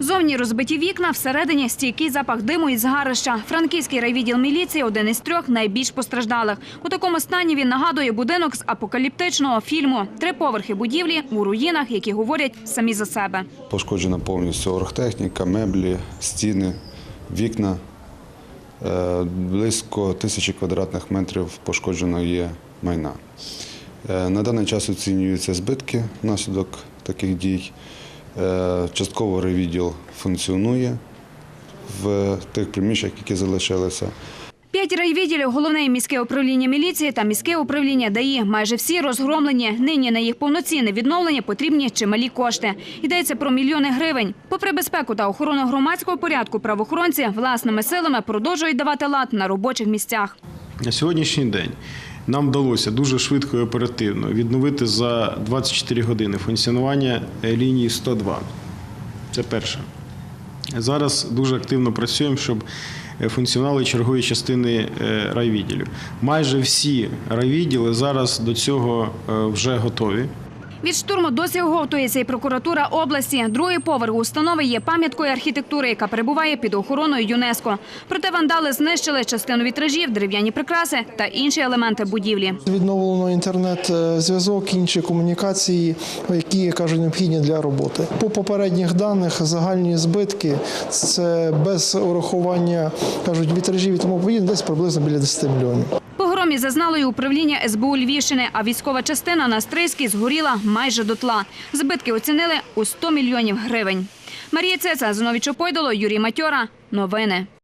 Зовні розбиті вікна, всередині стійкий запах диму із згарища. Франківський райвідділ міліції – один із трьох найбільш постраждалих. У такому стані він нагадує будинок з апокаліптичного фільму. Три поверхи будівлі у руїнах, які говорять самі за себе. Пошкоджена повністю оргтехніка, меблі, стіни, вікна. Е, Близько тисячі квадратних метрів пошкоджено є майна. Е, На даний час оцінюються збитки внаслідок таких дій. Е, Частково райвідділ функціонує в тих приміщеннях, які залишилися. П'ять райвідділів, головне міське управління міліції та міське управління ДАІ. Майже всі розгромлені. Нині на їх повноцінне відновлення потрібні чималі кошти. Йдеться про мільйони гривень. Попри безпеку та охорону громадського порядку, правоохоронці власними силами продовжують давати лад на робочих місцях. На сьогоднішній день нам вдалося дуже швидко і оперативно відновити за 24 години функціонування е, лінії 102. Це перше. Зараз дуже активно працюємо, щоб функціонали функціонували чергові частини е, райвідділів. Майже всі райвідділи зараз до цього е, вже готові. Від штурму досі оговтується і прокуратура області. Другий поверх установи є пам'яткою архітектури, яка перебуває під охороною ЮНЕСКО. Проте вандали знищили частину вітражів, дерев'яні прикраси та інші елементи будівлі. Відновлено інтернет-зв'язок, інші комунікації, які кажуть необхідні для роботи. По попередніх даних загальні збитки це без урахування кажуть вітражів і тому подібне, десь приблизно біля 10 мільйонів. Погромі зазнало й управління СБУ Львівщини, а військова частина на Стрийській згоріла майже дотла. Збитки оцінили у 100 мільйонів гривень. Марія Цеца, Зиновій Чопойдоло, Юрій Матьора. Новини.